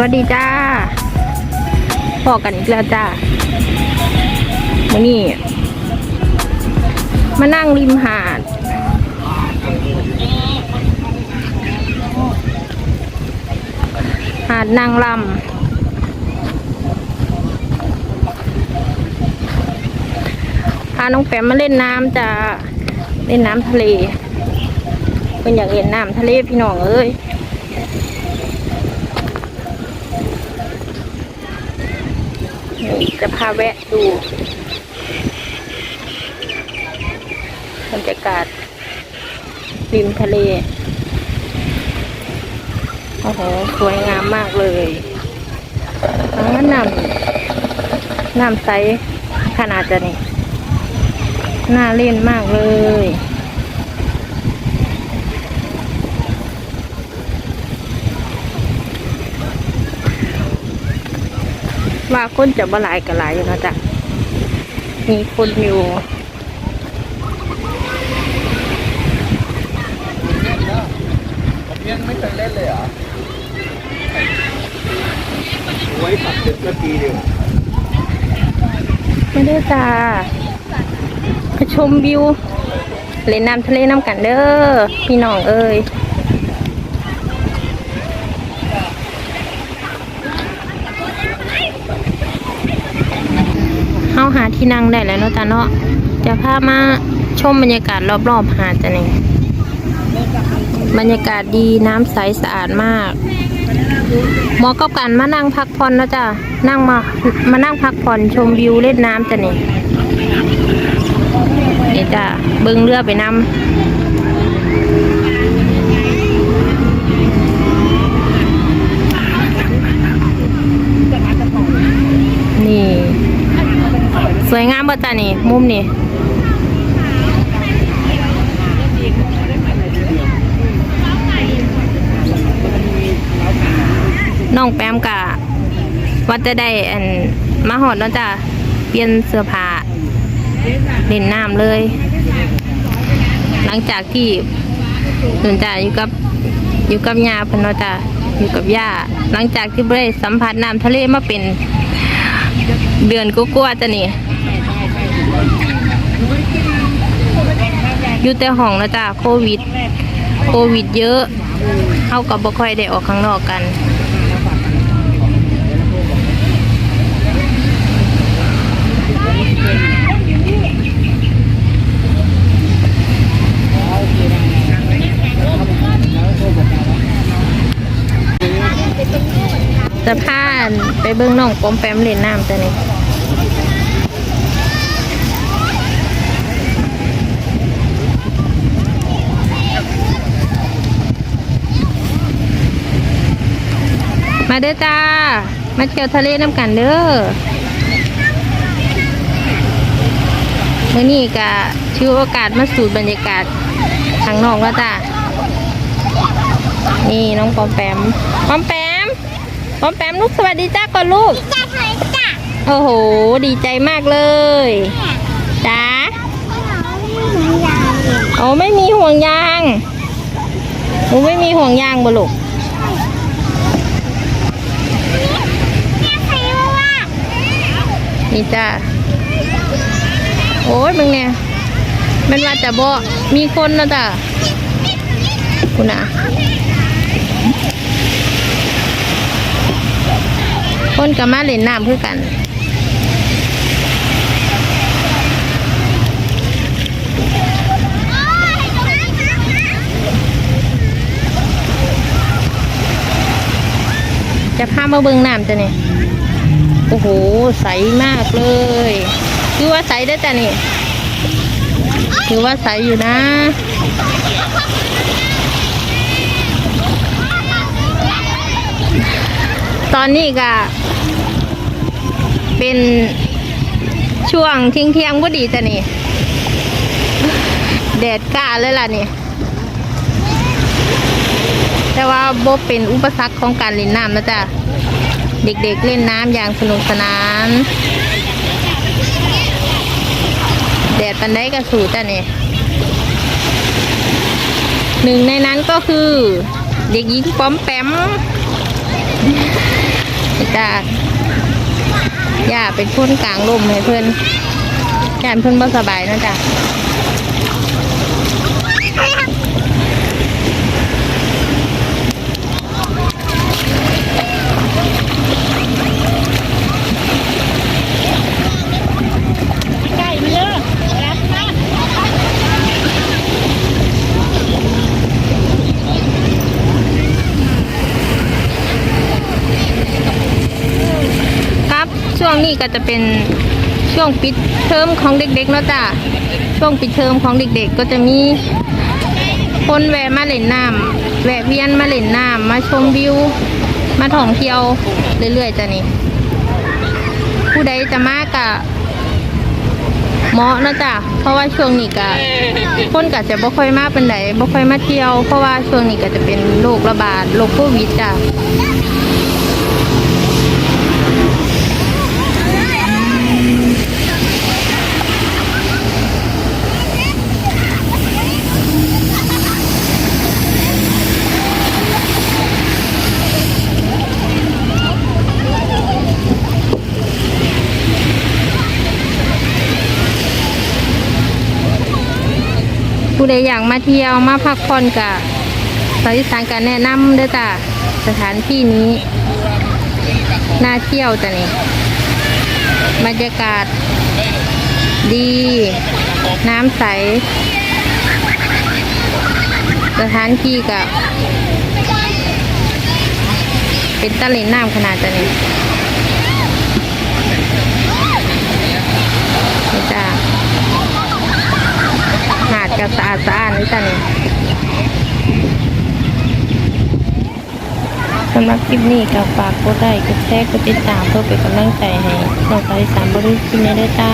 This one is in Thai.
วัสดีจ้าพอกันอีกแล้วจ้าวันนี้ มานั่งริมหาด หาดนางลำพาน้องแปมมาเล่นน้ำจ้าเล่นน้ำทะเลเป็นอยากเล่นน้ำทะเลพี่น้องเอ้ย นี่ จะพาแวะดูบรรยากาศริมทะเล โอ้โห สวยงามมากเลยอ๋อน้ำน้ำใสขนาดจะนี่ น่าเล่นมากเลย ว่าคนจะบ่หลายกับหลายอยู่นะจ๊ะมีคนอยู่เลี้ยงไม่เคยเล่นเลยเหรอไว้ตัดเจ็ดนาทีเดียวไม่ได้จ้ามาชมวิวเล่นน้ำทะเลน้ำกันเด้อพี่น้องเอ้ยาหาที่นั่งได้แล้วเนาะจ้ะเนาะจะพามาชมบรรยากาศรอบๆหาดจ้ะนี่บรรยากาศดีน้ำใสสะอาดมากเหมาะกับการมานั่งพักผ่อนนะจ้ะนั่งมามานั่งพักผ่อนชมวิวเล่นน้ำจ้ะนี่นี่จ้ะเบิ้งเรือไปนำนี่ สวยงามป่จ้ะนี่ มุมนี่น้องแปมกะว่าจะได้อันมาหอดเนาะจ้ะเปลี่ยนเสื้อผ้าเล่นน้ำเลย หลังจากที่หนุนจ่าอยู่กับอยู่กับยาพนเนาะจ้ะอยู่กับย่าหลังจากที่ได้สัมผัสน้ำทะเลมาเป็นเดือนก็กัวาๆจะนี่ อยู่แต่ห้องเนาะจ้ะโควิด โควิดเยอะเขาก็บ่ค่อยได้ออกข้างนอกกันจะพานไปเบิ่งน้องปอมแปมเล่นน้ำจ้ะนี่ เด้อจ้า มาเที่ยวทะเลน้ำกันเด้อมื่อนี้ก็ชื่อโอกาสมาสูดบรรยากาศข้างนอกแล้วจ้านี่น้องปอมแปมปอมแปมปอมแปมลูกสวัสดีจ้าก่อนลูกจ้าไทยจ้าโอ้โห ดีใจมากเลยจ้าโอ้ไม่มีห่วงยางหนูไม่มีห่วงยางบ่ลูก นี่จ้าโอ้ยมึงเนี่ยมันว่าจะบ่มีคนนะจ้ะคุณน่ะคนกับมาเล่นน้ำคือกันจะพามาเบิ่งน้ำจ้ะนี่ย โอ้โห ใสมากเลยคือว่าใสได้อจ้ะนี่ถือว่าใสอยู่นะ ตอนนี้ก็เป็นช่วงที่ยงเที่ยงก็ดีจ้ะนี่แดดกล้าเลยล่ะนี่ แต่ว่าโบเป็นอุปสรรคของการเล่นน้ำนะจ๊ะ เด็กๆเล่นน้ำอย่างสนุกสนาน แดดปันได้กระสูจ้ะนี่ยหนึ่งในนั้นก็คือ เด็กหญิงป้อมแปมจ้าย่าเป็นคนกลางลมให้เพื่อนยานเพื่อนบ่สบายนะจ้ะ ไก่มาเยอะรักมาก ครับ ช่ วงนี้ก็จะเป็นช่วงปิดเทอมของเด็กๆเนาะจ้ะช่วงปิดเทอมของเด็กๆ ก็จะมีคนแวะมาเล่นน้ำแวะเวียนมาเล่นน้ำมาชมวิว มาท่องเที่ยวเรื่อยๆจ้ะนี่ผู้ใดจะมากะเหมาะนะจ้ะเพราะว่าช่วงนี้กะคนก็จะบ่ค่อยมาเป็นไหนบ่ค่อยมาเที่ยว เพราะว่าช่วงนี้ก็จะเป็นโรคระบาดโรคโควิดจ้ะ ผู้ใดอยากมาเที่ยวมาพักผ่อนกับสาวอีสานการแนะนำเด้อจ้ะสถานที่นี้น่าเที่ยวจ้ะนี่บรรยากาศ ดี น้ำใส สถานที่กับเป็นตะลินน้ำขนาดจ้ะนี่จ้ะ หาดกับสะอาดสะอาดนี่จ้ะนี่สำหรับคลิปนี้ก็ฝากกดไลค์กดแชร์กดติดตามเพื่อเป็นกำลังใจให้น้องสาวอีสามบริษัทธิ์ในเด้จ้า